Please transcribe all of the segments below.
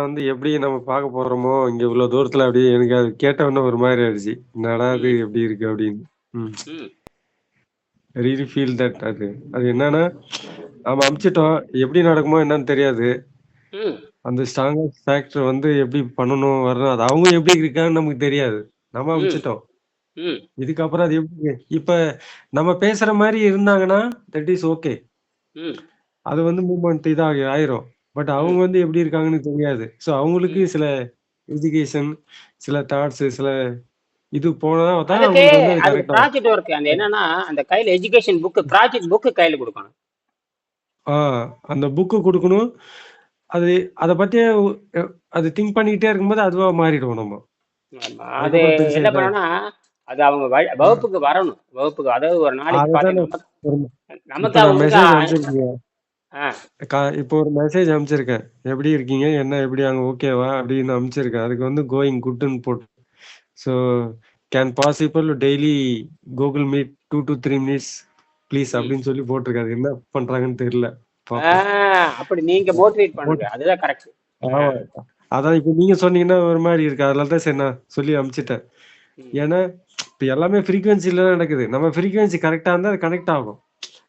வந்து எப்படி நம்ம பார்க்க போறோமோ, இங்க இவ்வளோ தூரத்துல அப்படியே எனக்கு அது கேட்ட உடனே ஒரு மாரி ஆயிடுச்சு. என்னடா ம். எப்படி இருக்கு அப்படின்னு. ஃபீல் தட் அது. அது என்னன்னா, நாம அனுப்பிச்சுட்டோம். எப்படி நடக்குமோ என்னன்னு தெரியாது. அந்த ஸ்ட்ராங்கஸ்ட் ஃபேக்டர் வந்து எப்படி பண்ணணும், வரணும் அது அவங்க எப்படி இருக்காங்கன்னு நமக்கு தெரியாது. நம்ம ம். அனுப்பிச்சுட்டோம். ம். இதுக்கப்புறம் அது எப்படி இப்ப நம்ம பேசுற மாரி இருந்தாங்கன்னா, தட் இஸ் ஓகே. அது வந்து மூவ்மெண்ட் இதா ஆயிரும். பட் அவங்க. வந்து எப்படி இருக்காங்கன்னு தெரியாது. ஸோ அவங்களுக்கு. சில எஜுகேஷன், சில தாட்ஸ், சில இது போனா தான் அது. ப்ராஜெக்ட் ஒர்க் அந்த என்னன்னா, அந்த கையில எஜுகேஷன் புக் ப்ராஜெக்ட் புக் கையில குடுக்கணும். ஆ அந்த புக்கு குடுக்கணும். அது அத பத்தியே அ அது திங்க் பண்ணிக்கிட்டே இருக்கும்போது அதுவா மாறிடுவோம் நம்ம. அது என்ன. பண்ணணும்னா, அது அவங்க. வகுப்புக்கு வரணும். வகுப்புக்கு அதாவது ஒரு நாளைக்கு நமக்கு இப்ப ஆ. கா இப்போ ஒரு மெசேஜ் அனுப்பிச்சிருக்கேன். எப்படி இருக்கீங்க? என்ன எப்படி அங்க ஓகேவா? அப்படின்னு அனுப்பிச்சிருக்கேன். அதுக்கு வந்து கோயிங் குட்ன்னு போட்டு so can possible daily Google meet 2 to 3 minutes please ம். அப்படின்னு சொல்லி போட்டிருக்காரு. என்ன பண்றாங்கன்னு தெரியல. ஆ பார்ப்போம். அப்படி நீங்க மோட்டிவேட் பண்ணுங்க. அதுதான் கரெக்ட். ஆ. ஆமா. அதான் இப்ப நீங்க சொன்னீங்கன்னா ஒரு மாரி இருக்கு. அதனால தான் சரி நான் சொல்லி அனுப்பிச்சுட்டேன். ம். ஏன்னா, இப்ப எல்லாமே ஃப்ரீக்வென்சில தான் நடக்குது. நம்ம ஃப்ரீக்வென்சி கரெக்ட்டா இருந்தா அது கனெக்ட் ஆகும்.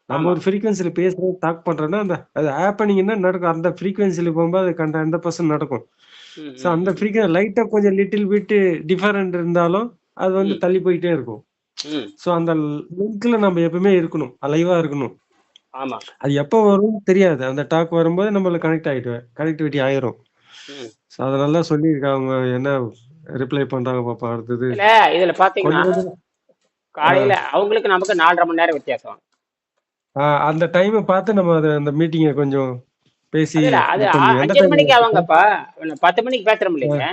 நம்ம. ஒரு ஃப்ரீக்வென்சில பேசுறோம், டாக் பண்றோம்னா, அந்த அது ஹேப்பனிங் என்ன நடக்கும்? அந்த ஃப்ரீக்வென்சில போகும்போது அது கண்ட 100% நடக்கும். ம். ஸோ. அந்த ம். ஃப்ரீக்வெ லைட்டா கொஞ்சம் லிட்டில் பிட் டிஃபரெண்ட் இருந்தாலும், அது வந்து. தள்ளி போயிட்டே இருக்கும். ஸோ அந்த லிங்க்ல நம்ம எப்பவுமே இருக்கணும். அலைவா இருக்கணும். ஆமா. அது எப்போ வரும்னு தெரியாது. அந்த டாக் வரும்போது நம்மளுக்கு கனெக்ட் ஆயிடுவேன். கனெக்டிவிட்டி ஆயிரும். ஸோ அதனால தான் சொல்லியிருக்காங்க. என்ன ரிப்ளை பண்றாங்க பாப்போம் அடுத்தது. இதுல ஆ. காலையில அவங்களுக்கு நமக்கு 4 1/2 மணி நேரம் வித்தியாசம். அந்த டைம பார்த்து நம்ம அந்த மீட்டிங்க கொஞ்சம் பேசி அதுல அது இது அ பண்ணி எந்த 5:30 டைம்ல மணிக்கு? அவங்கப்பா 10 மணிக்கு பேசுறோம். இல்லைங்க.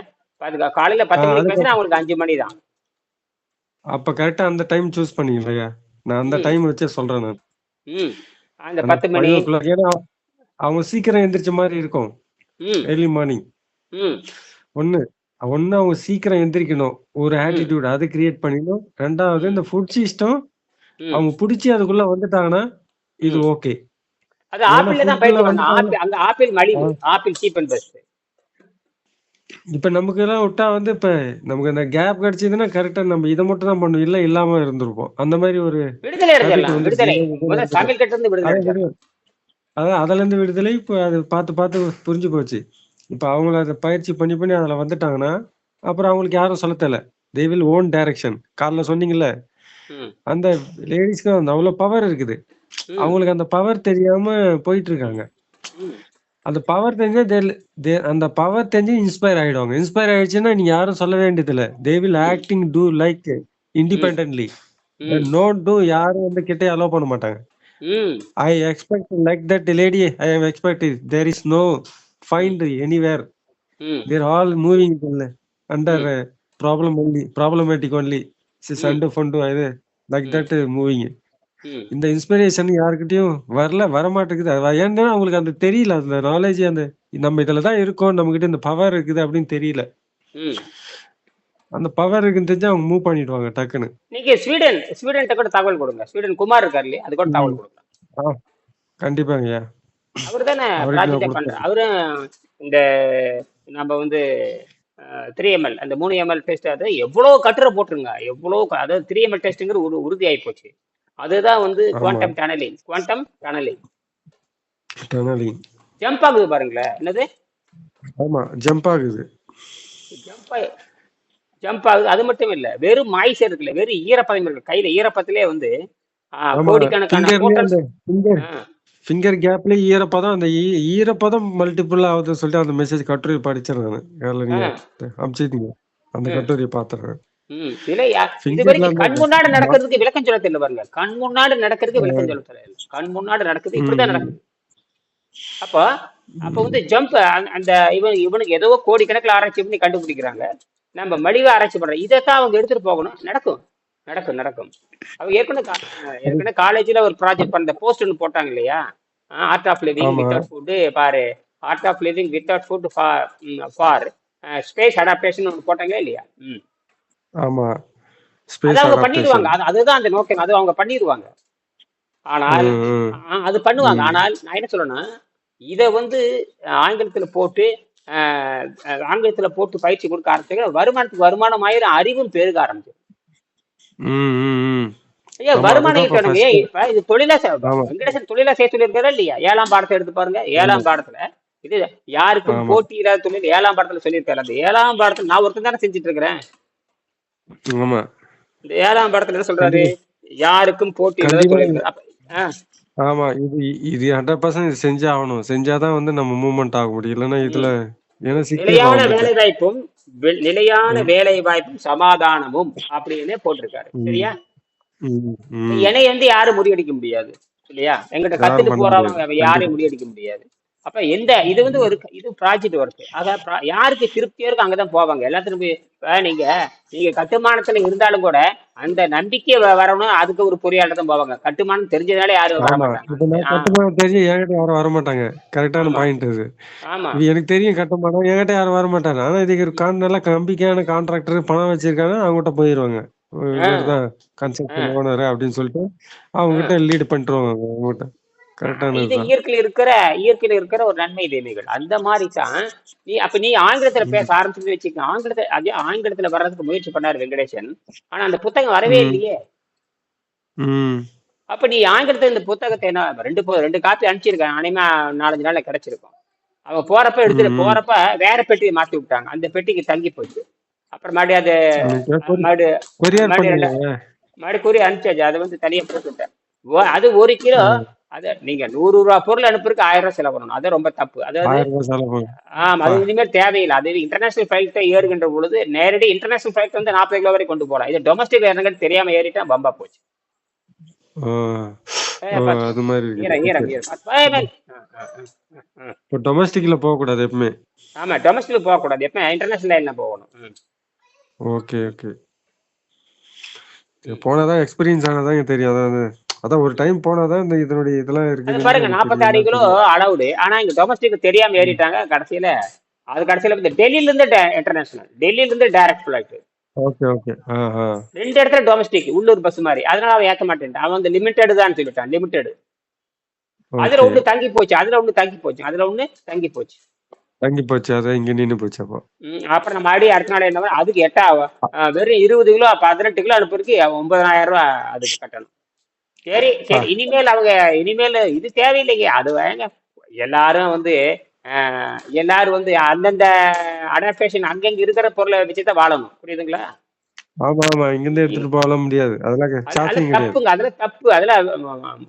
காலையில 10 மணிக்கு பேசினா அவங்களுக்கு 5 மணி தான். அப்ப கரெக்ட்டா அந்த டைம் சூஸ் பண்ணீங்கல்லையா? நான் அந்த. டைம் வச்சே சொல்றேன் நான். அந்த 10 மணி 5:00 ஏன்னா, அவங்க சீக்கிரம் எந்திரிச்ச மாரி இருக்கும். Early morning. ஒண்ணு. ஒண்ணு அவங்க சீக்கிரம் எந்திரிக்கணும். ஒரு. ஆட்டிட்யூட் அது கிரியேட் பண்ணிடணும். 2வது ம். இந்த ஃபுட் சிஸ்டம். அவங்க புடிச்சு அதுக்குள்ள வந்துட்டாங்கன்னா, இது. ஓகே. அது ஆப்பிள்ல தான் பயிற்சி. வந்துட்டாங்கன்னா ஆப்பிள். மலிவு. Apple cheap and best. இப்ப நமக்கெல்லாம் விட்டா வந்து இப்ப நமக்கு அந்த கேப் கிடைச்சதுன்னா கரெக்ட்டா நம்ம இத மட்டும் தான் பண்ணுவோம். இல்ல இல்லாம இருந்திருப்போம். அந்த மாரி ஒரு விடுதலை. சமையல் கட்டுல இருந்து விடுதலை அதான் அதான். இப்ப அது பார்த்து பார்த்து புரிஞ்சு போச்சு. இப்ப அவங்கள அத பயிற்சி பண்ணி பண்ணி அதுல வந்துட்டாங்கன்னா, அப்புறம் அவங்களுக்கு யாரும் சொல்ல தேவையில்ல. They will own direction. காலைல சொன்னீங்கல்ல. அந்த லேடீஸ்க்கு அந்த அவ்வளோ பவர் இருக்குது. அவங்களுக்கு அந்த பவர் தெரியாம போயிட்டு இருக்காங்க. அந்த பவர் தெரிஞ்சா தே அந்த பவர் தெரிஞ்சு இன்ஸ்பயர் ஆயிடுவாங்க. இன்ஸ்பயர் ஆயிடுச்சுன்னா நீங்க யாரும் சொல்ல வேண்டியதில்ல. They will. Acting to like. Independently. No to யாரும் வந்து கிட்டயே அலோ பண்ண மாட்டாங்க. I expect like that lady I am expected. There is no ம். find anywhere. ம். They're all moving under ம். uh, problem only, problematic only. Sis ம். under fund இது ம். that moving. இந்த இன்ஸ்பிரேஷன் யார்கிட்டயும் வரல, வரமாட்டேங்குது. அது ஏன்னா அவங்களுக்கு அந்த தெரியல. அந்த நாலேட்ஜ் அந்த நம்ம இதுல தான் இருக்கோம். நம்மகிட்ட இந்த பவர் இருக்குது அப்படின்னு தெரியல. அந்த பவர் இருக்குன்னு தெரிஞ்சா அவங்க மூவ் பண்ணிடுவாங்க டக்குன்னு. நீங்க ஸ்வீடன் ஸ்வீடன்ட்ட கூட தகவல் கொடுங்க. ஸ்வீடன் குமார் இருக்காரு இல்லையா? அது கூட. தகவல் கொடுங்க. ஆ கண்டிப்பாங்கய்யா. அவரு தானே. அவரும் இந்த நம்ம வந்து அ 3எம்எல் அந்த 3எம்எல் டெஸ்ட் அது எவ்வளோ கட்டுரை போட்டுருங்க. எவ்வளோ க அதாவது 3எம்எல் டெஸ்ட்ங்கிறது ஒரு உறுதியாயி போச்சு. அதுதான் வந்து. Quantum tunnelling. Quantum tunnelling. Tunnelling. Jump ஆகுது பாருங்களேன். என்னது? ஆமா. ஜம்ப் ஆகுது. ஜம்ப் ஜம்ப் ஆகுது. அது மட்டும் இல்ல. வெறும் மாய்ஸ்சர் இருக்குல்ல. வெறும் ஈரப்பதம் இருக்கு. கையில ஈரப்பதத்திலே வந்து. கோடிக்கணக்கான ஃபிங்கர் கேப்லயே ஈரப்பதம் அந்த ஈரப்பதம் மல்டிபிள் ஆகுதுன்னு சொல்லிட்டு அந்த மெசேஜ் கட்டுரை. நீங்க அனுப்பிச்சிருந்தீங்க. அந்த. கட்டுரைய பார்த்துறேன். ம். இதுல யா ஃபிங்கர்ல இதுவரைக்கும் அந்த கண் முன்னாடி நடக்கிறதுக்கு விளக்கம் சொல்ல தெரியல. கண் முன்னாடி நடக்கிறதுக்கு. விளக்கம் சொல்ல தெரியல. கண் முன்னாடி நடக்குது. இப்படிதான். நடக்குது. அப்ப அப்ப வந்து ஜம்ப் அந்த இவன் இவனுக்கு ஏதோ கோடிக்கணக்கில ஆராய்ச்சி பண்ணி கண்டுபிடிக்கிறாங்க. நம்ம மலிவா ஆராய்ச்சி பண்றோம். இதத்தான் அவங்க எடுத்துட்டு போகணும். நடக்கும். நடக்கும், நடக்கும். அவங்க ஏற்கனவே ஏற்கனவே காலேஜ்ல ஒரு ப்ராஜெக்ட் பண்ண போஸ்ட் ஒண்ணு போட்டாங்க இல்லையா? Art of living. Without food பாரு. Art of living without food for for space adaptation ஒண்ணு போட்டாங்களா இல்லையா? ம். ஆமா. அத ஸ்பேஸ் அவங்க. அது அதுதான் அந்த நோக்கம். அது அவங்க பண்ணிருவாங்க. ஆனால் அது பண்ணுவாங்க. ஆனால் நான் என்ன சொல்றேன்னா, இத வந்து ஆங்கிலத்துல போட்டு ஆங்கிலத்துல போட்டு பயிற்சி கொடுக்க ஆரம்பிச்சாங்க வருமானத்துக்கு வருமானம் ஆயிரம் அறிவும் பெருக ஆரம்பிச்சு ஐயா வருமானம் ஈட்டணுங்க ஃபர்ஸ்ட் இப்ப இது தொழிலா வெங்கடேசன் தொழிலா செய்ய சொல்லியிருக்காரா இல்லையா? ஏழாம் பாடத்தை எடுத்து பாருங்க. ஏழாம் பாடத்துல. இது யாருக்கும் போட்டி இல்லாத தொழில் ஏழாம் பாடத்துல சொல்லியிருக்காரு. அந்த ஏழாம் பாடத்துல நான் ஒருத்தன் தானே செஞ்சுட்டு இருக்கிறேன். ஆமா. ஏழாம் பாடத்துல என்ன சொல்றாரு? யாருக்கும் போட்டி ஆமா இது இது ஹண்ட்ரட் பர்சன்ட் இது செஞ்சே ஆகணும். செஞ்சாதான் வந்து நம்ம மூவ்மெண்ட் ஆக முடியும். இல்லைன்னா இதுல நிலையான வேலை வாய்ப்பும் நிலையான வேலை வாய்ப்பும் சமாதானமும் அப்படின்னு போட்டிருக்காரு. சரியா? என்னை வந்து யாரும் முறியடிக்க முடியாது. இல்லையா? எங்கிட்ட கத்துட்டு போறவங்க யாரையும் முறியடிக்க முடியாது. அப்ப எந்த இது வந்து ஒரு இது ப்ராஜெக்ட் ஒர்க் அத pro- யாருக்கு திருப்தியா இருக்கோ அங்கதான் போவாங்க. எல்லாத்துக்கும் போய் நீங்க நீங்க கட்டுமானத்துல இருந்தாலும் கூட அந்த நம்பிக்கை வரணும். அதுக்கு ஒரு பொறியாளர் தான் போவாங்க. கட்டுமானம் தெரிஞ்சதுனால யாரும் வர கட்டுமானம் தெரியும் என்கிட்ட யாரும் வர மாட்டாங்க. கரெக்டான பாயிண்ட் இது. ஆமா. எனக்கு தெரியும் கட்டுமானம். என்கிட்ட யாரும் வர மாட்டாங்க. ஆனா இதுக்கு ஒரு கான் நல்ல நம்பிக்கையான கான்ட்ராக்டர் பணம் வச்சிருக்காங்க அவங்ககிட்ட போயிருவாங்க. கன்ஸ்ட்ரக்ஷன் ஓனர் அப்படின்னு சொல்லிட்டு அவங்க கிட்ட லீடு பண்ணிட்டுருவாங்க அவங்ககிட்ட. இது இயற்கையில் இருக்கிற இயற்கையில் இருக்கிற ஒரு நன்மை தீமைகள் அந்த மாதிரி தான் நீ அப்ப நீ ஆங்கிலத்துல பேச ஆரம்பிச்சு வச்சுக்க ஆங்கிலத்தை அதே ஆங்கிலத்துல வர்றதுக்கு முயற்சி பண்ணாரு வெங்கடேசன். ஆனா அந்த புத்தகம் வரவே இல்லையே. அப்ப நீ ஆங்கிலத்துல இந்த புத்தகத்தை என்ன ரெண்டு ரெண்டு காப்பி அனுப்பிச்சிருக்கேன் அனிமா நாலஞ்சு நாள்ல கிடைச்சிருக்கும். அவன் போறப்ப எடுத்துட்டு போறப்ப வேற பெட்டியை மாத்தி விட்டாங்க. அந்த பெட்டிக்கு தங்கி போச்சு. அப்புறம் மறுபடியும் அது மறுபடியும் கொரியர் மறுபடியும் கூறி அனுப்பிச்சாச்சு. அதை வந்து தனியா போட்டுவிட்டேன் ஓ- அது ஒரு கிலோ அது நீங்க நூறு ரூபா பொருள் அனுப்புறதுக்கு ஆயிரம் ரூபாய் செலவு பண்ணணும் அது ரொம்ப தப்பு. அதாவது. ஆமா அது இனிமேல் தேவையில்லை. அது இன்டர்நேஷனல் ஃபிளைட்டை ஏறுகின்ற பொழுது நேரடி இன்டர்நேஷனல் ஃபிளைட் வந்து நாற்பது கிலோ வரை கொண்டு போகலாம். இது டொமஸ்டிக் ஏறுங்கிறது தெரியாம ஏறிட்டா பம்பா போச்சு. அது மாதிரி. இப்போ டொமஸ்டிக்ல போக கூடாது எப்பவுமே? ஆமா டொமஸ்டிக் போகக்கூடாது. எப்ப இன்டர்நேஷனல் லைன்ல போகணும். ஓகே ஓகே போனாதான் எக்ஸ்பீரியன்ஸ் ஆனதான் தெரியும். அதாவது அதான் ஒரு டைம் போனாதான் இந்த இதனுடைய இதெல்லாம் அது இருக்குதுன்னு பாருங்க நாற்பத்தாறு கிலோ அளவுடு ஆனா இங்க டொமஸ்டிக் தெரியாம ஏறிட்டாங்க கடைசியில. அது கடைசியில இந்த டெல்லியில இருந்து இன்டர்நேஷனல் டெல்லியில இருந்து டைரக்ட் ஃபிளைட் ஓகே ஓகே ரெண்டு இடத்துல டொமஸ்டிக் உள்ளூர் பஸ் மாதிரி. அதனால அவன் ஏத்த மாட்டேன் அவன் வந்து லிமிட்டெட் தான் சொல்லிட்டான் லிமிட்டெட் அதுல ஒண்ணு தங்கி போச்சு அதுல ஒண்ணு தங்கி போச்சு அதுல ஒண்ணு தங்கி போச்சு. தங்கி போச்சு அதான் இங்க நின்னு போச்சு அப்போ. அப்புறம் நம்ம அடி அடுத்த நாள் என்ன? அதுக்கு எட்டா அஹ், வெறும் இருபது கிலோ பதினெட்டு கிலோ அனுப்புறதுக்கு ஒன்பதாயிரம் ரூபாய் அதுக்கு கட்டணும். சரி சரி. இனிமேல் அவங்க இனிமேல் இது தேவையில்லைங்க. அது வேங்க. எல்லாரும் வந்து எல்லாரும் வந்து அந்தந்த அடாப்டேஷன் அங்கங்க இருக்கிற பொருளை வச்சு தான் வாழணும். புரியுதுங்களா? ஆமா ஆமா. இங்க இருந்து எடுத்துட்டு போகல முடியாது. அதெல்லாம் தப்புங்க. அதுல தப்பு. அதுல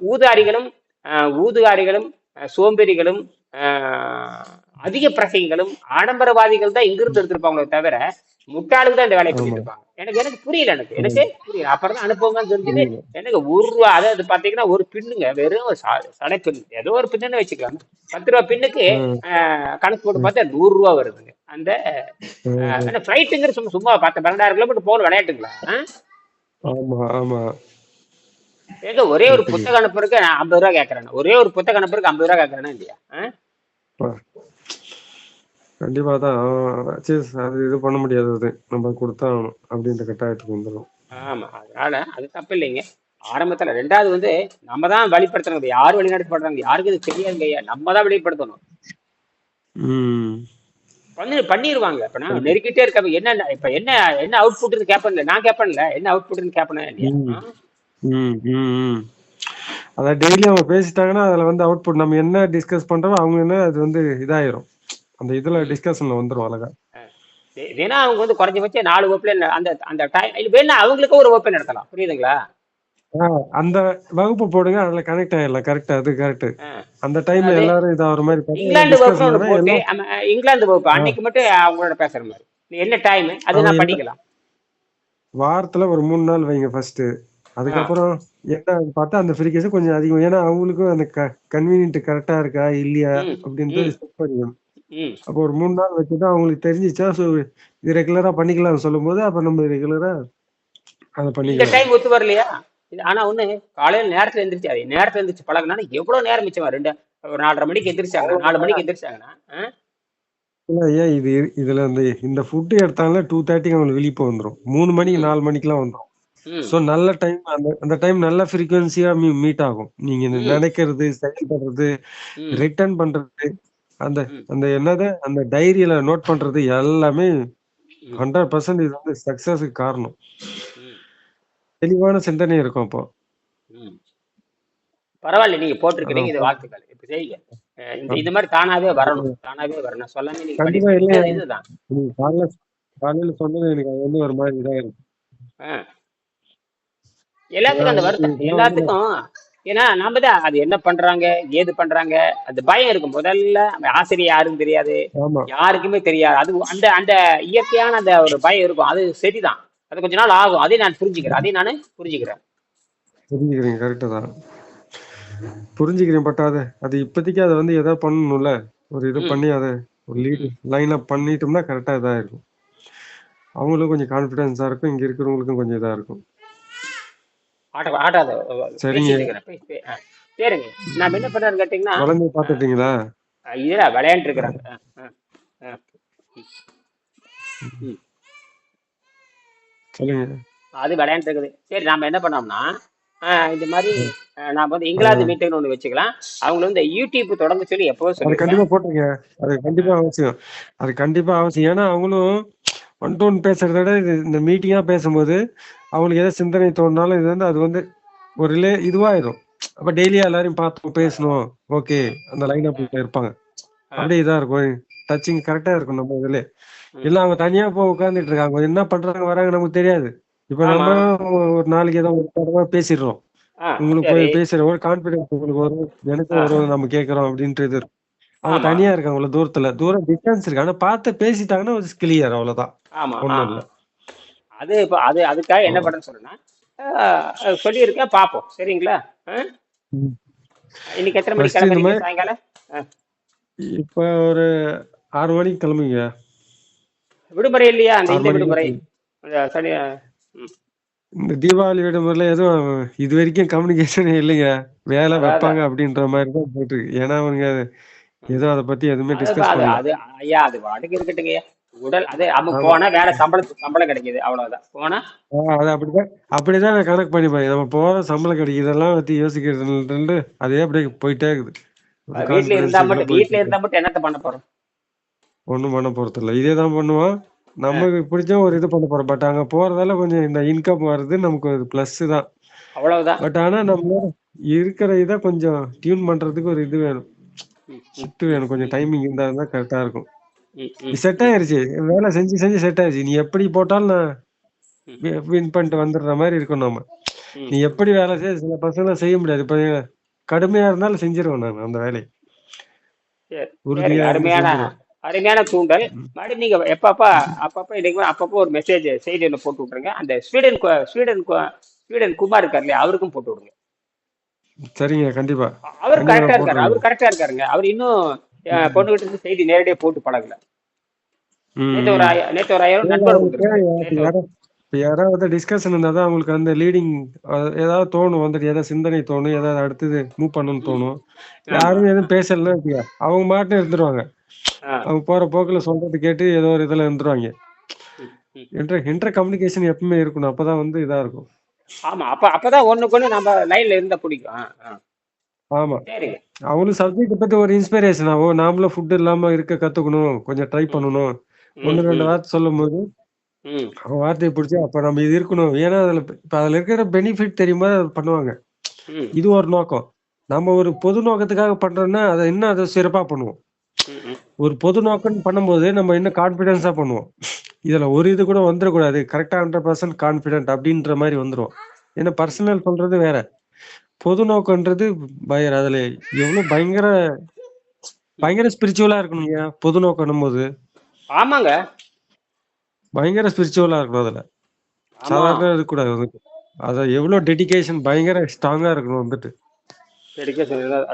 ஊதாரிகளும் ஊதுகாரிகளும் சோம்பேறிகளும் அஹ், அதிக பிரசைகளும் ஆடம்பரவாதிகள் தான் இங்கிருந்து எடுத்திருப்பாங்களே தவிர முட்டாளுக்கு தான் இந்த வேலையை இருப்பாங்க எனக்கு எனக்கு புரியல எனக்கு எனக்கு புரியல. அப்புறம் தான் அனுப்புவாங்கன்னு தெரிஞ்சது. எனக்கு ஒரு ரூபா அதாவது பாத்தீங்கன்னா ஒரு பின்னுங்க. வெறும் சடை பின் ஏதோ ஒரு பின்னுன்னு வச்சுக்கலாம். பத்து ரூபா பின்னுக்கு கணக்கு போட்டு பார்த்தா நூறு ரூபா வருதுங்க. அந்த ஃபிளைட்டுங்கிற சும்மா சும்மா பத்து பன்னெண்டாயிரம் கிலோமீட்டர் போகணும் விளையாட்டுங்களா? ஆமா ஆமா. ஏங்க ஒரே ஒரு புத்தகம் அனுப்புறதுக்கு ஐம்பது ரூபா கேட்கறேன் ஒரே ஒரு புத்தகம் அனுப்புறதுக்கு ஐம்பது ரூபா கேட்கறேனா இல்லையா? கண்டிப்பா தான் அது இது பண்ண முடியாது அது. நம்ம கொடுத்தா ஆகணும் அப்படின்ற கட்டாயத்துக்கு வந்துடும் ஆமா அதனால அது தப்பு இல்லைங்க. ஆரம்பத்துல ரெண்டாவது வந்து நம்ம தான் வழிபடுத்தணும் யார் வழிநடத்தப்படுறாங்க யாருக்கு இது தெரியாதுங்க ஐயா. நம்ம தான் வெளிப்படுத்தணும் பண்ணி பண்ணிடுவாங்க இப்ப நான் நெருக்கிட்டே இருக்க என்ன இப்ப என்ன என்ன அவுட்புட்னு கேட்பேன்ல நான் கேட்பேன்ல என்ன? ம். ம் ம் அதான் டெய்லி அவங்க பேசிட்டாங்கன்னா அதுல வந்து அவுட்புட் நம்ம என்ன டிஸ்கஸ் பண்றோமோ அவங்க என்ன அது வந்து இதாயிரும். அந்த இதுல. டிஸ்கஷன்ல வந்துரும் அழகா. வேணா அவங்க வந்து குறைஞ்சபட்சம் நாலு வகுப்புல அந்த அந்த டைம் வேணா அவங்களுக்கும் ஒரு வகுப்பு நடத்தலாம். புரியுதுங்களா? அந்த வகுப்பு போடுங்க அதுல கனெக்ட் ஆயிடலாம் கரெக்ட் அது கரெக்ட். அந்த டைம்ல எல்லாரும் இதாகிற மாதிரி பார்த்தா இங்கிலாந்து வகுப்பு போட்டு இங்கிலாந்து வகுப்பு அன்னைக்கு மட்டும் அவங்களோட பேசுற மாதிரி. என்ன டைம் அது நான் என்ன பண்ணிக்கலாம் வாரத்துல ஒரு மூணு நாள் வைங்க ஃபர்ஸ்ட் அதுக்கப்புறம் என்ன பார்த்தா அந்த ஃப்ரீகேஸ் கொஞ்சம் அதிகம். ஏன்னா அவங்களுக்கும் அந்த கன்வீனியன்ட் கரெக்டா இருக்கா இல்லையா அப்படின்றது ம். செக் பண்ணிக்கணும் அப்போ ஒரு மூணு நாள் வச்சுட்டு அவங்களுக்கு தெரிஞ்சிச்சா ஸோ இது ரெகுலரா பண்ணிக்கலாம் சொல்லும் போது அப்ப நம்ம ரெகுலரா அதை இந்த பண்ணிக்கலாம். டைம் ஒத்து வரலையா? ஆனா ஒண்ணு காலையில நேரத்துல எந்திரிச்சு அது நேரத்துல எந்திரிச்சு பழகினா எவ்வளவு நேரம் மிச்சமா ரெண்டு ஒரு நாலரை மணிக்கு எந்திரிச்சாங்கன்னா நாலு மணிக்கு எந்திரிச்சாங்கன்னா? இல்ல ஏன் இது இதுல இந்த இந்த ஃபுட்டு எடுத்தாலும் டூ தேர்ட்டிக்கு அவங்களுக்கு விழிப்பு வந்துரும் மூணு மணிக்கு நாலு மணிக்கெல்லாம் வந்துரும். ம். ஸோ நல்ல டைம் அந்த அந்த டைம் நல்ல ஃப்ரீக்வன்சியா மீட் ஆகும். நீங்க இந்த ம். நினைக்கிறது செயல்படுறது ரிட்டர்ன் பண்றது அந்த அந்த என்னது? அந்த டைரியில நோட் பண்றது எல்லாமே ஹண்ட்ரட் பர்சன்ட் இது வந்து சக்சஸுக்கு காரணம். தெளிவான சிந்தனை இருக்கும் அப்போ. பரவாயில்ல நீங்க போட்டிருக்கிறீங்க இது வாழ்த்துக்கள் இப்ப செய்யுங்க. இந்த இந்த மாதிரி தானாவே வரணும். தானாவே வரணும். சொல்லாம நீங்க கண்டிப்பா இது இதுதான். காலைல காலையில சொன்னது எனக்கு அது வந்து ஒரு மாதிரி இதா இருக்கு அஹ். எல்லாத்துக்கும் அந்த வருத்தம். எல்லாத்துக்கும் ஏன்னா நாம தான் அது என்ன பண்றாங்க ஏது பண்றாங்க அந்த பயம் இருக்கும். முதல்ல ஆசிரியர் யாருன்னு தெரியாது. யாருக்குமே தெரியாது. அது அந்த அந்த இயற்கையான அந்த ஒரு பயம் இருக்கும். அது சரிதான். அது கொஞ்ச நாள் ஆகும். அதையும் நான் புரிஞ்சுக்கிறேன். அதையும் நான் புரிஞ்சுக்கிறேன். புரிஞ்சுக்கிறீங்க. கரெக்டு தான். புரிஞ்சுக்கிறேன் பட் அது. அது இப்போதைக்கு அதை வந்து எதா பண்ணணும்ல? ஒரு இது பண்ணி அதை ஒரு லீடு லைன் அப் பண்ணிட்டோம்னா கரெக்டாக இதாக இருக்கும். அவங்களும் கொஞ்சம் கான்ஃபிடென்ஸாக இருக்கும். இங்கே இருக்கிறவங்களுக்கும் கொஞ்சம் இதாக இருக்கும். ஆட்டாத சரிங்க. நாம என்ன பண்றோம்னு கேட்டீங்கன்னா குழந்தைய பார்த்துட்டீங்களா இதுல விளையாண்டு இருக்கிறாங்க. அது விளையாண்டு இருக்குது. சரி நாம என்ன பண்ணோம்னா இந்த மாதிரி நாம வந்து இங்கிலாந்து மீட்டிங்னு ஒன்று வச்சுக்கலாம். அவங்கள வந்து யூடியூப் தொடங்க சொல்லி எப்போ அது சொல்லியிருக்கேன். கண்டிப்பாக போட்டுருங்க அது கண்டிப்பாக அவசியம். அது கண்டிப்பாக அவசியம். ஏன்னா அவங்களும் ஒன் டு ஒன் பேசுறத விட இது இந்த மீட்டிங்காக பேசும்போது அவங்களுக்கு எதாவது சிந்தனை தோணுனாலும் இது வந்து அது வந்து ஒரு ரிலே இதுவாயிடும் அப்போ டெய்லியாக எல்லாரையும் பார்த்தோம் பேசணும். ஓகே அந்த லைன் அப்ல இருப்பாங்க. அப்படியே இதாக இருக்கும். டச்சிங் கரெக்டாக இருக்கும் நம்ம இதுல. இல்லை அவங்க தனியாக போய் உட்காந்துட்டு இருக்காங்க. என்ன பண்றாங்க வராங்க நமக்கு தெரியாது. இப்போ நம்ம ஒரு நாளைக்கு ஏதோ ஒரு தடவை பேசிடுறோம். உங்களுக்கு போய் பேசுற ஒரு கான்பிடன்ஸ் உங்களுக்கு வரும். எனக்கும் வரும். நம்ம கேட்கறோம் அப்படின்றது இருக்கும். அவங்க. தனியா இருக்காங்க அவ்வளவு தூரத்துல. தூரம் டிஸ்டன்ஸ் இருக்கு. ஆனா பார்த்து பேசிட்டாங்கன்னா ஒரு கிளியர் அவ்வளவுதான். ஆமா ஆ. ஒண்ணும் இல்ல. அது இப்போ அது அதுக்காக என்ன பண்ண சொல்றேன்னா சொல்லியிருக்கேன் பார்ப்போம். சரிங்களா. இன்னைக்கு எத்தனை மணிக்கு கிளம்புறீங்க? சாயங்காலம். இப்ப ஒரு ஆறு மணிக்கு கிளம்புங்க. விடுமுறை இல்லையா அந்த இந்த விடுமுறை? சனி. இந்த தீபாவளி விடுமுறையில எதுவும் இது வரைக்கும் கம்யூனிகேஷன் இல்லைங்க. வேலை வைப்பாங்க அப்படின்ற மாதிரி தான் போயிட்டு இருக்கு. ஏன்னா அவங்க எதுவும் அதை பத்தி எதுவுமே டிஸ்கஸ் அது ஐயா அது வாடகை இருக்கட்டுங்க உடல் அது அவங்க. போனா வேற சம்பளம் சம்பளம் கிடைக்குது அவ்வளவுதான். போனா? அது அப்படிதான். அப்படிதான் நான் கணக்கு பண்ணிப்பேன் நம்ம போற சம்பளம் கிடைக்கும் இதெல்லாம் பத்தி யோசிக்கிறது அதே அப்படியே போயிட்டே இருக்குது. வீட்டுல இருந்தா மட்டும் வீட்டுல இருந்தா மட்டும் என்னத்த பண்ண போறோம்? ஒண்ணும் பண்ண போறது இல்ல இதே தான் பண்ணுவோம். நமக்கு பிடிச்ச ஒரு இது பண்ண போறோம். பட் அங்க போறதால கொஞ்சம் இந்த இன்கம் வருது. நமக்கு ஒரு பிளஸ் தான். அவ்வளவுதான். பட் ஆனா நம்ம இருக்கிற இதை கொஞ்சம் டியூன் பண்றதுக்கு ஒரு இது வேணும். ஷிஃப்ட் வேணும் கொஞ்சம் டைமிங் இருந்தா தான் கரெக்டா இருக்கும். செட் ஆயிருச்சு. வேலை செஞ்சு செஞ்சு செட் ஆயிருச்சு. நீ எப்படி போட்டாலும் நான் வின் பண்ணிட்டு வந்துடுற மாதிரி இருக்கும் நம்ம. நீ எப்படி வேலை செய்ய சில பசங்க செய்ய முடியாது. இப்ப கடுமையா இருந்தாலும் செஞ்சிருவேன் நான் அந்த வேலையை. இருந்து அருமையான. அருமையான தூண்டல். மறுபடியும் நீங்க எப்பப்ப அப்பப்ப இன்னைக்கு அப்பப்போ ஒரு மெசேஜ் செய்தியில போட்டு விட்டுருங்க. அந்த ஸ்வீடன் ஸ்வீடன் ஸ்வீடன் குமார் இருக்கார் இல்லையா அவருக்கும் போட்டு விடுங்க. சரிங்க கண்டிப்பா. அவர் கரெக்டா இருக்காரு. அவர் கரெக்டா இருக்காருங்க. அவர் இன்னும் பொண்ணுகிட்ட இருந்து செய்தி நேரடியா போட்டு பழகல. நேத்து ஒரு நேத்து ஒரு நண்பர் யாராவது டிஸ்கஷன் இருந்தா தான் அவங்களுக்கு அந்த லீடிங் ஏதாவது தோணும் வந்துட்டு ஏதாவது சிந்தனை தோணும் ஏதாவது அடுத்தது மூவ் பண்ணணும்னு தோணும். யாரும் எதுவும் பேசலன்னா அவங்க மாட்டும் இருந்துருவாங்க. அவங்க போற போக்குல சொல்றது கேட்டு ஏதோ ஒரு இதுல இருந்துருவாங்க. இன்டர் இன்டர் கம்யூனிகேஷன் எப்பவுமே இருக்கணும். அப்பதான் வந்து இதா இருக்கும். ஆமா அப்ப அப்பதான் ஒண்ணுக்கு ஒண்ணு நம்ம லைன்ல இருந்தா பிடிக்கும். ஆமா. சரிங்க அவங்களுக்கு சப்ஜெக்ட் பத்தி ஒரு இன்ஸ்பிரேஷன் ஆகும். நாமளும் ஃபுட் இல்லாம இருக்க கத்துக்கணும். கொஞ்சம் ட்ரை பண்ணணும். ஒண்ணு ரெண்டு வார்த்தை சொல்லும் போது. அவன் வார்த்தையை பிடிச்சி அப்ப நம்ம இது இருக்கணும். ஏன்னா அதுல இப்ப அதுல இருக்கிற பெனிஃபிட் தெரியுமா? அதை பண்ணுவாங்க. இது ஒரு நோக்கம். நம்ம ஒரு பொது நோக்கத்துக்காக பண்றோம்னா அதை இன்னும் அதை சிறப்பா பண்ணுவோம். ஒரு பொது நோக்கம்னு பண்ணும்போது நம்ம இன்னும் கான்பிடன்ஸா பண்ணுவோம். இதுல ஒரு இது கூட வந்துடக்கூடாது கரெக்டா ஹண்ட்ரட் பர்சன்ட் கான்பிடென்ட் அப்படின்ற மாதிரி வந்துரும். ஏன்னா பர்சனல் சொல்றது வேற. பொது நோக்கம்ன்றது பயர் அதுல எவ்வளவு பயங்கர பயங்கர ஸ்பிரிச்சுவலா இருக்கணுங்க பொது நோக்கணும் போது ஆமாங்க. பயங்கர ஸ்பிரிச்சுவலா இருக்கணும் அதுல. சாதாரண இருக்கக்கூடாது வந்துட்டு. அத எவ்வளவு டெடிகேஷன் பயங்கர ஸ்ட்ராங்கா இருக்கணும் வந்துட்டு.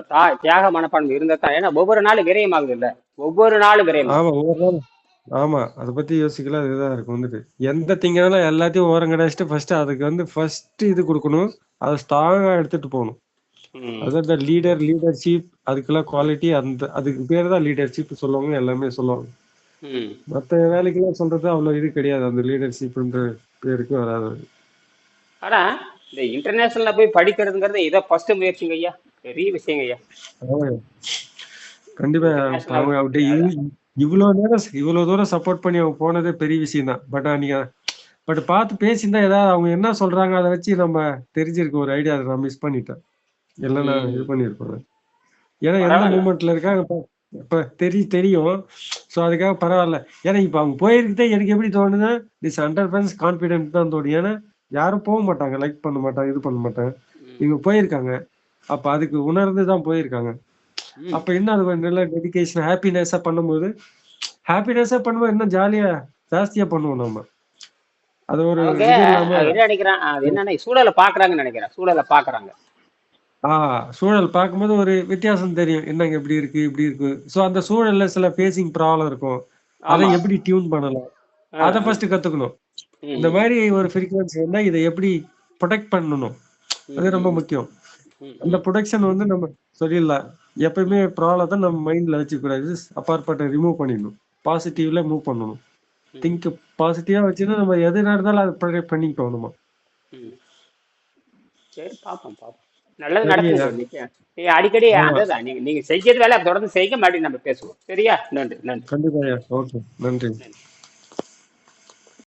தா- தியாக மனப்பான்மை இருந்தா தான். ஏன்னா ஒவ்வொரு நாளும் விரயமாகுது இல்ல. ஒவ்வொரு நாளும் விரயம் ஆமா ஒவ்வொரு நாள் ஆமா அதை பத்தி யோசிக்கலாம் இதுதான் இருக்கு வந்துட்டு. எந்த திங்கனாலும் எல்லாத்தையும் ஓரம் கிடைச்சிட்டு ஃபர்ஸ்ட் அதுக்கு வந்து ஃபர்ஸ்ட் இது கொடுக்கணும். அதை ஸ்ட்ராங்கா எடுத்துட்டு போகணும். அதான் லீடர் லீடர்ஷிப் அதுக்கெல்லாம் குவாலிட்டி அந்த அதுக்கு பேர் தான் லீடர்ஷிப் சொல்லுவாங்க எல்லாமே சொல்லுவாங்க. மற்ற வேலைக்கெல்லாம் சொல்றது அவ்வளவு இது கிடையாது. அந்த லீடர்ஷிப்ன்ற பேருக்கு வராது. ஆனா இந்த இன்டர்நேஷனல்ல போய் படிக்கிறதுங்கிறது இதை ஃபர்ஸ்ட் முயற்சிங்க ஐயா. பெரிய விஷயங்க ஐயா. கண்டிப்பா International அவங்க அப்படி இவ்- இவ்வளவு நேரம் இவ்வளவு தூரம் சப்போர்ட் பண்ணி அவங்க போனதே பெரிய விஷயம் தான் பட் நீங்க பட் பார்த்து பேசியிருந்தா ஏதாவது அவங்க என்ன சொல்றாங்க அதை வச்சு நம்ம தெரிஞ்சிருக்க ஒரு ஐடியா நான் மிஸ் பண்ணிட்டேன். இல்லைன்னா ம். இது பண்ணிருப்பேன் ஏன்னா எந்த பரவாயில்ல. மூமெண்ட்ல இருக்காங்க இப்ப- இப்ப தெரி தெரியும். ஸோ அதுக்காக பரவாயில்ல. ஏன்னா இப்ப அவங்க போயிருக்கதே எனக்கு எப்படி தோணுது? இட்ஸ் ஹண்ட்ரட் பர்சன்ட் கான்பிடென்ட் தான் தோணும் ஏன்னா யாரும் போக மாட்டாங்க லைக் பண்ண மாட்டாங்க இது பண்ண மாட்டாங்க. இவங்க போயிருக்காங்க. அப்ப அதுக்கு உணர்ந்து தான் போயிருக்காங்க. அப்ப என்ன அது நல்ல டெடிகேஷன் ஹாப்பினஸா பண்ணும்போது ஹாப்பினஸா பண்ணும்போது இன்னும் ஜாலியா ஜாஸ்தியா பண்ணுவோம் நம்ம. அது ஒரு நினைக்கிறான் என்னன்னா சூழலை பாக்குறாங்கன்னு நினைக்கிறேன் சூழலை பாக்குறாங்க ஆஹ் சூழல் பார்க்கும்போது ஒரு வித்தியாசம் தெரியும். என்னங்க இப்படி இருக்கு இப்படி இருக்கு. சோ அந்த சூழல்ல சில ஃபேசிங் ப்ராப்ளம் இருக்கும். அதை. எப்படி டியூன் பண்ணலாம்? அதை ஃபர்ஸ்ட் கத்துக்கணும். இந்த மாதிரி ஒரு ஃப்ரீக்வன்சி வந்தா இதை எப்படி ப்ரொடெக்ட் பண்ணணும்? அது ரொம்ப முக்கியம். அந்த ப்ரொடெக்ஷன் வந்து நம்ம சொல்லிடலாம். எப்பயுமே ப்ராப்ளத்தை நம்ம மைண்ட்ல வச்சுக்கூடாது அப்பாற்பட்ட ரிமூவ் பண்ணிடணும். பாசிட்டிவ்ல மூவ் பண்ணணும். திங்க் பாசிட்டிவா வச்சுன்னா நம்ம எது நடந்தாலும் அதை ப்ரொடெக்ட் பண்ணிட்டு போகணுமா? ம். சரி பாப்போம் பாப்போம் நல்லது. நடக்குது. அடிக்கடி அதுதான் நீங்க நீங்க செய்யறது வேலை தொடர்ந்து செய்ய மாட்டேங்க நம்ம பேசுவோம். சரியா? நன்றி நன்றி. கண்டிப்பா ஓகே நன்றி.